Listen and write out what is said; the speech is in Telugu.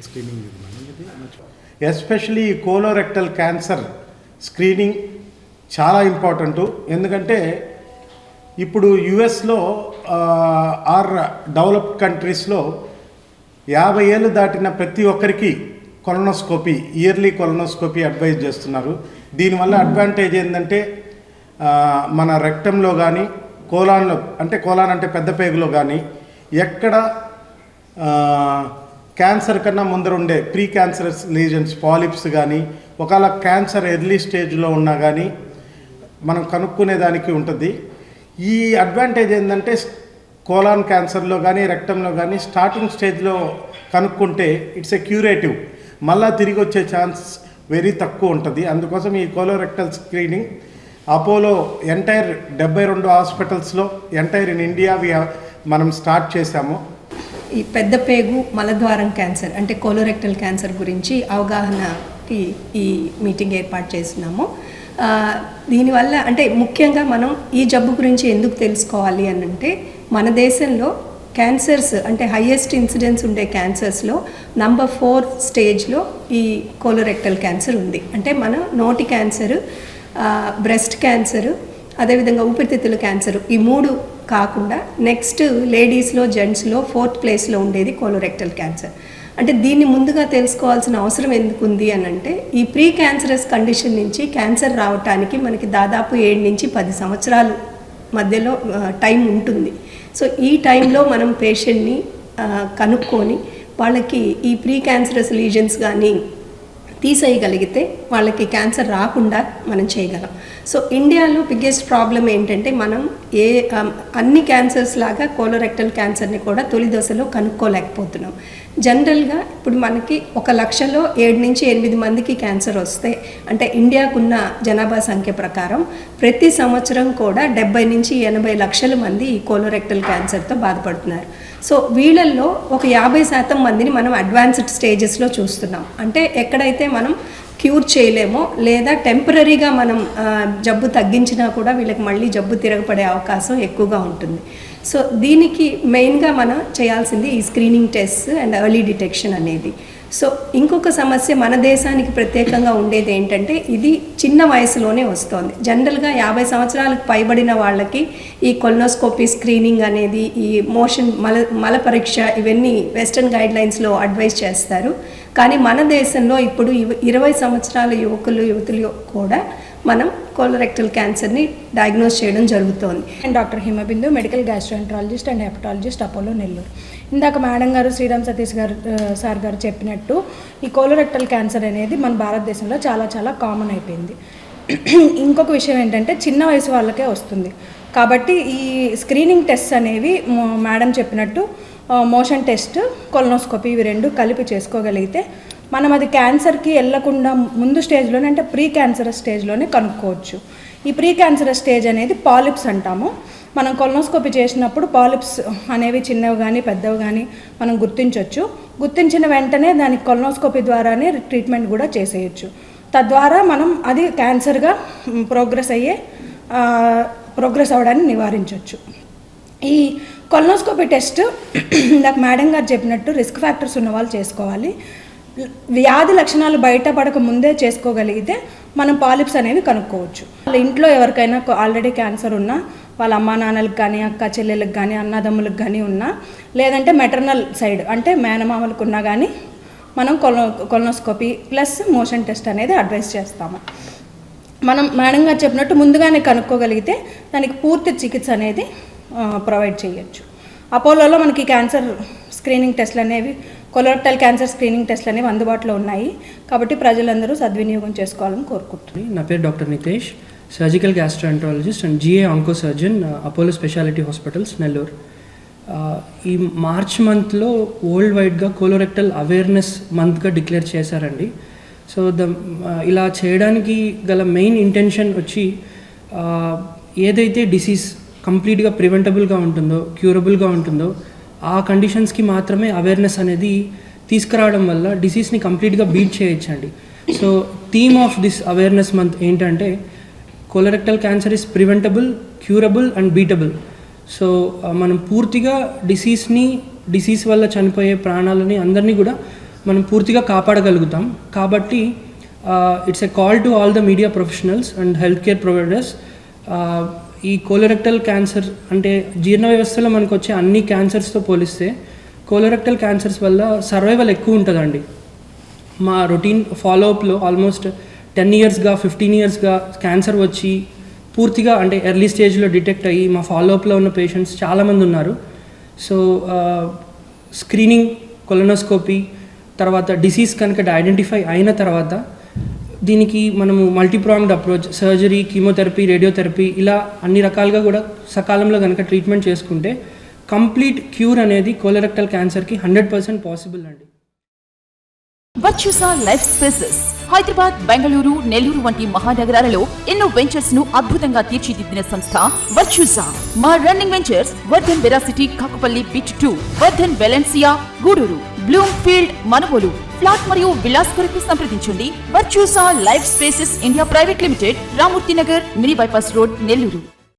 కోలోరెక్టల్ స్క్రీనింగ్ ఇది ఇది ఎస్పెషలీ ఈ కోలోరెక్టల్ క్యాన్సర్ స్క్రీనింగ్ చాలా ఇంపార్టెంటు ఎందుకంటే ఇప్పుడు యుఎస్లో ఆర్ డెవలప్డ్ కంట్రీస్లో యాభై ఏళ్ళు దాటిన ప్రతి ఒక్కరికి కొలనోస్కోపీ ఇయర్లీ కొలనోస్కోపీ అడ్వైజ్ చేస్తున్నారు. దీనివల్ల అడ్వాంటేజ్ ఏంటంటే మన రెక్టంలో కానీ కోలాన్లో అంటే కోలాన్ అంటే పెద్ద పేగులో కానీ ఎక్కడ క్యాన్సర్ కన్నా ముందర ఉండే ప్రీ క్యాన్సరస్ లీజన్స్ పాలిప్స్ కానీ ఒకవేళ క్యాన్సర్ ఎర్లీ స్టేజ్లో ఉన్నా కానీ మనం కనుక్కునే దానికి ఉంటుంది. ఈ అడ్వాంటేజ్ ఏంటంటే కోలాన్ క్యాన్సర్లో కానీ రెక్టంలో కానీ స్టార్టింగ్ స్టేజ్లో కనుక్కుంటే ఇట్స్ ఎ క్యూరేటివ్. మళ్ళా తిరిగి వచ్చే ఛాన్స్ వెరీ తక్కువ ఉంటుంది. అందుకోసం ఈ కోలోరెక్టల్ స్క్రీనింగ్ అపోలో ఎంటైర్ డెబ్బై రెండు హాస్పిటల్స్లో ఎంటైర్ ఇన్ ఇండియా వి మనం స్టార్ట్ చేశాము. ఈ పెద్ద పేగు మలద్వారం క్యాన్సర్ అంటే కోలోరెక్టల్ క్యాన్సర్ గురించి అవగాహనకి ఈ మీటింగ్ ఏర్పాటు చేస్తున్నాము. దీనివల్ల అంటే ముఖ్యంగా మనం ఈ జబ్బు గురించి ఎందుకు తెలుసుకోవాలి అని అంటే మన దేశంలో క్యాన్సర్స్ అంటే హయ్యెస్ట్ ఇన్సిడెన్స్ ఉండే క్యాన్సర్స్లో నంబర్ ఫోర్ స్టేజ్లో ఈ కోలోరెక్టల్ క్యాన్సర్ ఉంది. అంటే మన నోటి క్యాన్సర్ బ్రెస్ట్ క్యాన్సర్ అదేవిధంగా ఊపిరితిత్తుల క్యాన్సర్ ఈ మూడు కాకుండా నెక్స్ట్ లేడీస్లో జెంట్స్లో ఫోర్త్ ప్లేస్లో ఉండేది కోలోరెక్టల్ క్యాన్సర్ అంటే దీన్ని ముందుగా తెలుసుకోవాల్సిన అవసరం ఎందుకు ఉంది అని అంటే ఈ ప్రీ క్యాన్సరస్ కండిషన్ నుంచి క్యాన్సర్ రావటానికి మనకి దాదాపు ఏడు నుంచి పది సంవత్సరాలు మధ్యలో టైం ఉంటుంది. సో ఈ టైంలో మనం పేషెంట్ని కనుక్కొని వాళ్ళకి ఈ ప్రీ క్యాన్సరస్ లీజన్స్ కానీ తీసేయగలిగితే వాళ్ళకి క్యాన్సర్ రాకుండా మనం చేయగలం. సో ఇండియాలో బిగ్గెస్ట్ ప్రాబ్లం ఏంటంటే మనం ఏ um, అన్ని క్యాన్సర్స్ లాగా కోలోరెక్టల్ క్యాన్సర్ని కూడా తొలి దశలో కనుక్కోలేకపోతున్నాం. జనరల్గా ఇప్పుడు మనకి ఒక లక్షలో ఏడు నుంచి ఎనిమిది మందికి క్యాన్సర్ వస్తే అంటే ఇండియాకున్న జనాభా సంఖ్య ప్రకారం ప్రతి సంవత్సరం కూడా డెబ్బై నుంచి ఎనభై లక్షల మంది ఈ కోలోరెక్టల్ క్యాన్సర్తో బాధపడుతున్నారు. సో వీళ్ళల్లో ఒక యాభై శాతం మందిని మనం అడ్వాన్స్డ్ స్టేజెస్లో చూస్తున్నాం. అంటే ఎక్కడైతే మనం క్యూర్ చేయలేమో లేదా టెంపరీగా మనం జబ్బు తగ్గించినా కూడా వీళ్ళకి మళ్ళీ జబ్బు తిరగపడే అవకాశం ఎక్కువగా ఉంటుంది. సో దీనికి మెయిన్గా మనం చేయాల్సింది ఈ screening test and early detection అనేది. సో ఇంకొక సమస్య మన దేశానికి ప్రత్యేకంగా ఉండేది ఏంటంటే ఇది చిన్న వయసులోనే వస్తోంది. జనరల్గా యాభై సంవత్సరాలకు పైబడిన వాళ్ళకి ఈ కొలనోస్కోపీ స్క్రీనింగ్ అనేది ఈ మోషన్ మల మల పరీక్ష ఇవన్నీ వెస్టర్న్ గైడ్ లైన్స్లో అడ్వైస్ చేస్తారు. కానీ మన దేశంలో ఇప్పుడు ఇరవై సంవత్సరాల యువకులు యువతులు కూడా మనం కోలరెక్టల్ క్యాన్సర్ని డయాగ్నోస్ చేయడం జరుగుతోంది. And doctor Himabindu medical gastroenterologist and hepatologist Apollo Nellore. ఇందాక మేడం గారు శ్రీరామ్ సతీష్ గారు సార్ గారు చెప్పినట్టు ఈ కోలోరెక్టల్ క్యాన్సర్ అనేది మన భారతదేశంలో చాలా చాలా కామన్ అయిపోయింది. ఇంకొక విషయం ఏంటంటే చిన్న వయసు వాళ్ళకే వస్తుంది. కాబట్టి ఈ స్క్రీనింగ్ టెస్ట్ అనేవి మేడం చెప్పినట్టు మోషన్ టెస్ట్ కొలనోస్కోపీ ఇవి రెండు కలిపి చేసుకోగలిగితే మనం అది క్యాన్సర్కి వెళ్ళకుండా ముందు స్టేజ్లోనే అంటే ప్రీ క్యాన్సరస్ స్టేజ్లోనే కనుక్కోవచ్చు. ఈ ప్రీ క్యాన్సరస్ స్టేజ్ అనేది పాలిప్స్ అంటాము. మనం కొలనోస్కోపీ చేసినప్పుడు పాలిప్స్ అనేవి చిన్నవి కానీ పెద్దవి కానీ మనం గుర్తించవచ్చు గుర్తించిన వెంటనే దానికి కొలనోస్కోపీ ద్వారానే ట్రీట్మెంట్ కూడా చేసేయచ్చు. తద్వారా మనం అది క్యాన్సర్గా ప్రోగ్రెస్ అయ్యే ప్రోగ్రెస్ అవ్వడాన్ని నివారించవచ్చు ఈ కొలనోస్కోపీ టెస్ట్ ఇందాక మేడం గారు చెప్పినట్టు రిస్క్ ఫ్యాక్టర్స్ ఉన్న వాళ్ళు చేసుకోవాలి. వ్యాధి లక్షణాలు బయటపడక ముందే చేసుకోగలిగితే మనం పాలిప్స్ అనేవి కనుక్కోవచ్చు. వాళ్ళ ఇంట్లో ఎవరికైనా ఆల్రెడీ క్యాన్సర్ ఉన్నా వాళ్ళ అమ్మా నాన్నలకు కానీ అక్క చెల్లెలకు కానీ అన్నదమ్ములకు కానీ ఉన్నా లేదంటే మెటర్నల్ సైడ్ అంటే మేనమామలకు ఉన్నా కానీ మనం colo colonoscopy plus motion test అనేది అడ్వైస్ చేస్తాము. మనం మేడం గారు చెప్పినట్టు ముందుగానే కనుక్కోగలిగితే దానికి పూర్తి చికిత్స అనేది ప్రొవైడ్ చేయొచ్చు. అపోలోలో మనకి క్యాన్సర్ స్క్రీనింగ్ టెస్ట్లు అనేవి కొలరెక్టల్ క్యాన్సర్ స్క్రీనింగ్ టెస్ట్లు అనేవి అందుబాటులో ఉన్నాయి. కాబట్టి ప్రజలందరూ సద్వినియోగం చేసుకోవాలని కోరుకుంటున్నాను నా పేరు doctor Nitesh surgical gastroenterologist and GI onco surgeon Apollo speciality hospitals Nellore ఈ మార్చ్ మంత్లో వరల్డ్ వైడ్గా కోలోరెక్టల్ అవేర్నెస్ మంత్గా డిక్లేర్ చేశారండి. సో ద uh, ఇలా చేయడానికి గల మెయిన్ ఇంటెన్షన్ వచ్చి uh, ఏదైతే డిసీజ్ కంప్లీట్గా ప్రివెంటబుల్గా ఉంటుందో క్యూరబుల్గా ఉంటుందో ఆ కండిషన్స్కి మాత్రమే అవేర్నెస్ అనేది తీసుకురావడం వల్ల డిసీజ్ని కంప్లీట్గా బీట్ చేయొచ్చండి. So theme of this awareness month ఏంటంటే colorectal cancer is preventable curable and beatable so మనం పూర్తిగా డిసీజ్ని డిసీజ్ వల్ల చనిపోయే ప్రాణాలని అందరినీ కూడా మనం పూర్తిగా కాపాడగలుగుతాం. కాబట్టి it's a call to all the media professionals and health care providers ఈ కోలోరెక్టల్ క్యాన్సర్ అంటే జీర్ణ వ్యవస్థలో మనకు వచ్చే అన్ని క్యాన్సర్స్తో పోలిస్తే కోలోరెక్టల్ క్యాన్సర్స్ వల్ల సర్వైవల్ ఎక్కువ ఉంటుందండి. మా రొటీన్ ఫాలోఅప్లో ఆల్మోస్ట్ టెన్ ఇయర్స్గా ఫిఫ్టీన్ ఇయర్స్గా క్యాన్సర్ వచ్చి పూర్తిగా అంటే ఎర్లీ స్టేజ్లో డిటెక్ట్ అయ్యి మా ఫాలోఅప్లో ఉన్న పేషెంట్స్ చాలామంది ఉన్నారు. సో స్క్రీనింగ్ కొలనోస్కోపీ తర్వాత డిసీజ్ కనుక ఐడెంటిఫై అయిన తర్వాత దీనికి మనము multipronged approach surgery chemotherapy radiotherapy ఇలా అన్ని రకాలుగా కూడా సకాలంలో కనుక ట్రీట్మెంట్ చేసుకుంటే కంప్లీట్ క్యూర్ అనేది కోలరెక్టల్ క్యాన్సర్కి హండ్రెడ్ పర్సెంట్ పాసిబుల్ అండి. Virtusa life spaces Hyderabad Bengaluru Nellore వంటి మహానగరాలలో ఎన్నో వెంచర్స్ను అద్భుతంగా తీర్చిదిద్దిన సంస్థ వర్చుసా మా running ventures Vardhan Veracity Kakupalli bit two Vardhan Valencia Gudur Bloomfield Manavolu flat మరియు విలాస్ కొరకు సంప్రదించండి. Virtusa life spaces India private limited Ramurthy Nagar mini bypass road Nellore.